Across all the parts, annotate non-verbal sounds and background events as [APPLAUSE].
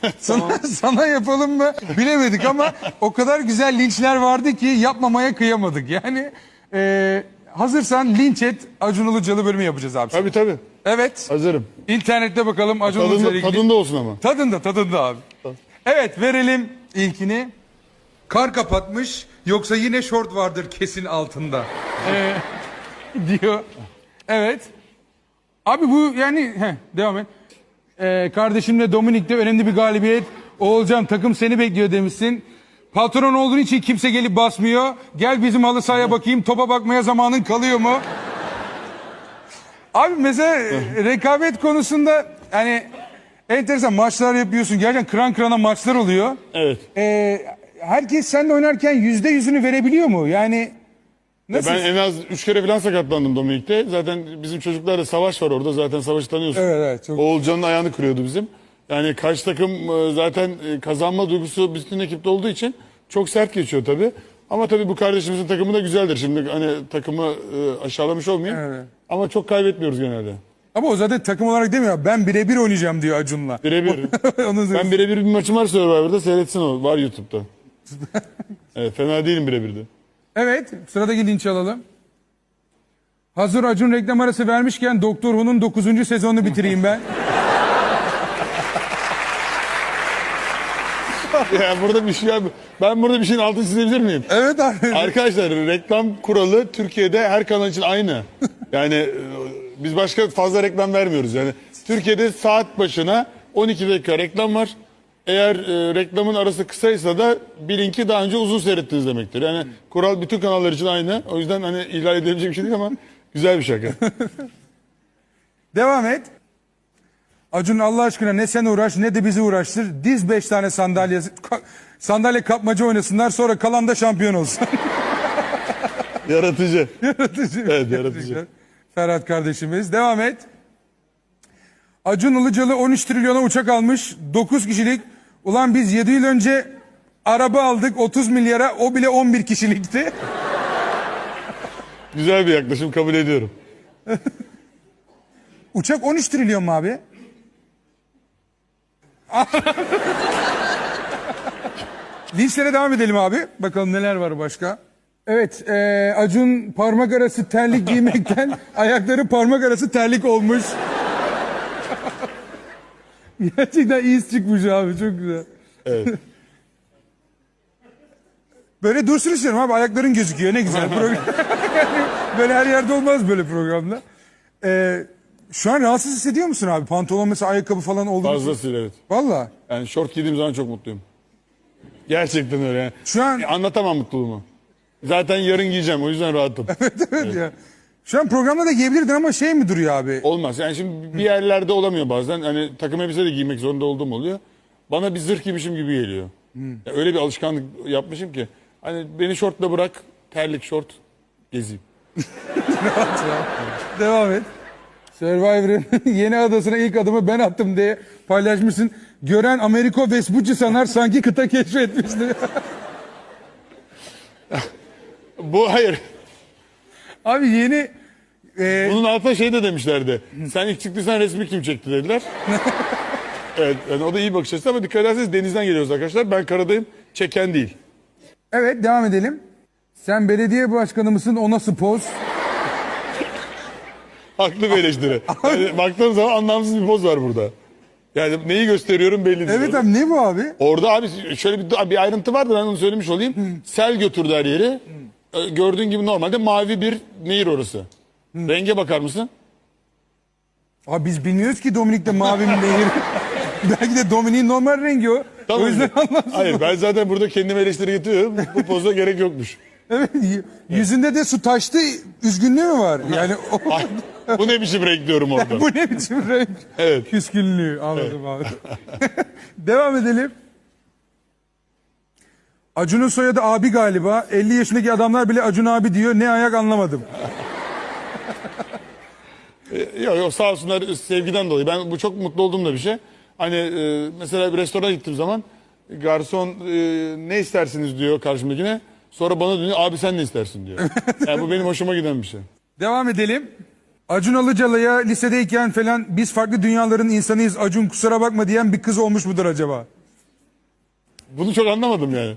[LAUGHS] sana, sana yapalım mı bilemedik ama o kadar güzel linçler vardı ki yapmamaya kıyamadık. Yani e, hazırsan linç et Acun Ilıcalı bölümü yapacağız abi. Tabii tabii. Evet. Hazırım. İnternette bakalım Acun Ilıcalı Tadında, ilgili. tadında olsun ama. Tadında tadında abi. Evet verelim ilkini. Kar kapatmış yoksa yine şort vardır kesin altında. Ee, [LAUGHS] diyor. Evet. Abi bu yani heh, devam et. Ee, kardeşimle Dominik'te önemli bir galibiyet. Oğulcan takım seni bekliyor demişsin. Patron olduğun için kimse gelip basmıyor. Gel bizim halı sahaya bakayım topa bakmaya zamanın kalıyor mu? Abi mesela e, rekabet konusunda hani enteresan maçlar yapıyorsun. Gerçekten kıran kırana maçlar oluyor. Evet. Ee, herkes seninle oynarken yüzde yüzünü verebiliyor mu? Yani nasıl? Ben en az 3 kere falan sakatlandım Dominik'te. Zaten bizim çocuklarda savaş var orada. Zaten savaşı tanıyorsun. Evet evet çok. Oğulcan'ın ayağını kırıyordu bizim. Yani karşı takım e, zaten e, kazanma duygusu bütün ekipte olduğu için çok sert geçiyor tabii. Ama tabii bu kardeşimizin takımı da güzeldir. Şimdi hani takımı e, aşağılamış olmayayım. Evet. Ama çok kaybetmiyoruz genelde. Ama o zaten takım olarak demiyor. Ben birebir oynayacağım diyor Acun'la. Birebir. [LAUGHS] Ben birebir bir maçım var Survivor'da seyretsin o. Var YouTube'da. [LAUGHS] evet, fena değilim birebir de. Evet sıradaki linç alalım. Hazır Acun reklam arası vermişken Doktor Who'nun 9. sezonunu bitireyim ben. [LAUGHS] Ya burada bir şey ben burada bir şeyin altını çizebilir miyim? evet abi. Arkadaşlar reklam kuralı Türkiye'de her kanal için aynı. [LAUGHS] Yani e, biz başka fazla reklam vermiyoruz. Yani Türkiye'de saat başına 12 dakika reklam var. Eğer e, reklamın arası kısaysa da bilin ki daha önce uzun seyrettiniz demektir. Yani kural bütün kanallar için aynı. O yüzden hani ihlal edilebilecek bir şey değil ama güzel bir şaka. [LAUGHS] Devam et. Acun Allah aşkına ne sen uğraş ne de bizi uğraştır. Diz beş tane sandalye, ka- sandalye kapmaca oynasınlar sonra kalan da şampiyon olsun. [LAUGHS] yaratıcı. yaratıcı. Evet, yaratıcı. Ferhat kardeşimiz. Devam et. Acun Ilıcalı 13 trilyona uçak almış. 9 kişilik. Ulan biz 7 yıl önce araba aldık 30 milyara. O bile 11 kişilikti. [LAUGHS] Güzel bir yaklaşım kabul ediyorum. [LAUGHS] Uçak 13 trilyon mu abi? [LAUGHS] Linçlere devam edelim abi. Bakalım neler var başka. Evet, eee, Acun parmak arası terlik giymekten ayakları parmak arası terlik olmuş. Gerçekten iyi çıkmış abi, çok güzel. Evet. [LAUGHS] Böyle dursun istiyorum abi, ayakların gözüküyor, ne güzel program. Yani [LAUGHS] böyle her yerde olmaz böyle programda. Eee, şu an rahatsız hissediyor musun abi? Pantolon mesela ayakkabı falan oldu mu? Fazlasıyla evet. Valla. Yani şort giydiğim zaman çok mutluyum. Gerçekten öyle. Yani. Şu an Anlatamam mutluluğumu. Zaten yarın giyeceğim o yüzden rahatım. [LAUGHS] evet ya. Şu an programda da giyebilirdin ama şey mi duruyor abi? Olmaz. Yani şimdi bir yerlerde olamıyor bazen. Hani takım elbise de giymek zorunda olduğum oluyor. Bana bir zırh giymişim gibi geliyor. Ya öyle bir alışkanlık yapmışım ki. Hani beni şortla bırak, terlik şort gezeyim. [LAUGHS] Devam et. Survivor'ın [LAUGHS] yeni adasına ilk adımı ben attım diye paylaşmışsın. Gören Ameriko Vespucci sanar sanki kıta keşfetmişti. [LAUGHS] Bu hayır. Abi yeni e, Bunun altına şey de demişlerdi. Sen ilk çıktıysan resmi kim çekti dediler. [LAUGHS] evet yani o da iyi bakış açısı ama dikkat ederseniz denizden geliyoruz arkadaşlar. Ben karadayım. Çeken değil. evet devam edelim. Sen belediye başkanı mısın o nasıl poz? Haklı bir eleştiri. [LAUGHS] Yani baktığım zaman anlamsız bir poz var burada. Yani neyi gösteriyorum belli değil. Evet abi ne bu abi? Orada abi şöyle bir, bir ayrıntı vardı ben onu söylemiş olayım. Sel götürdü her yeri. Ee, Gördüğün gibi normalde mavi bir nehir orası. Renge bakar mısın? Abi biz bilmiyoruz ki Dominik'te mavi mi nehir. [LAUGHS] Belki de Dominik'in normal rengi o. O yüzden anlamsız. Hayır ben zaten burada kendime eleştiri getiriyorum. Bu poza gerek yokmuş. Evet, y- yüzünde de su taştı, üzgünlüğü mü var? [LAUGHS] Yani o, Ay, bu ne biçim renk diyorum orada. [LAUGHS] bu ne biçim renk? Evet. Küskünlüğü anladım abi. Devam edelim. Acun'un soyadı abi galiba. 50 yaşındaki adamlar bile Acun abi diyor. Ne ayak anlamadım. [LAUGHS] Yok yok sağ olsunlar sevgiden dolayı. Ben bu çok mutlu olduğum da bir şey. Hani e, mesela bir restorana gittiğim zaman garson e, ne istersiniz diyor karşımdakine. Sonra bana dönüyor abi sen ne istersin diyor. [LAUGHS] yani bu benim hoşuma giden bir şey. Devam edelim. Acun Ilıcalı'ya lisedeyken falan biz farklı dünyaların insanıyız Acun kusura bakma diyen bir kız olmuş mudur acaba? Bunu çok anlamadım yani.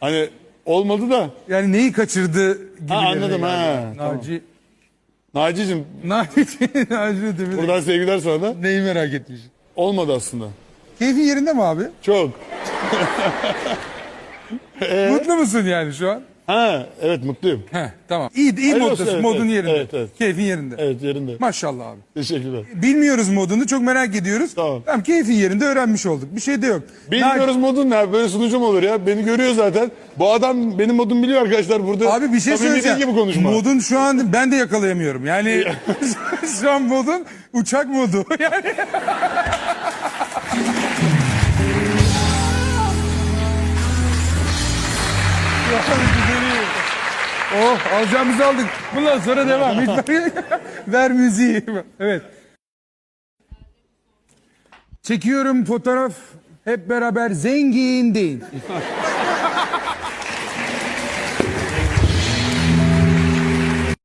Hani olmadı da. Yani neyi kaçırdı gibi. Ha, anladım, ha, tamam. Naci. Naci'cim [LAUGHS] Naci. Naci Demir. buradan sevgiler sana da. Neyi merak etmiş. Olmadı aslında. Keyfin yerinde mi abi? Çok. [LAUGHS] Mutlu musun yani şu an? Ha evet mutluyum. Heh, tamam. İyi, iyi Hayırlı moddasın. olsun, evet, modun evet, yerinde. evet, evet. Keyfin yerinde. Evet yerinde. Maşallah abi. Teşekkürler. Bilmiyoruz modunu çok merak ediyoruz. Tamam. keyfin yerinde öğrenmiş olduk. Bir şey de yok. Bilmiyoruz modun ne? Böyle sunucum olur ya. Beni görüyor zaten. Bu adam benim modumu biliyor arkadaşlar burada. Abi bir şey samimi değil söyleyeceğim. gibi konuşma. Modun şu an ben de yakalayamıyorum. Yani [LAUGHS] [LAUGHS] şu an modun uçak modu. [LAUGHS] Yani Oh alacağımızı aldık. Bundan sonra devam. Ver, [LAUGHS] ver müziği. Evet. Çekiyorum fotoğraf hep beraber zengin değil.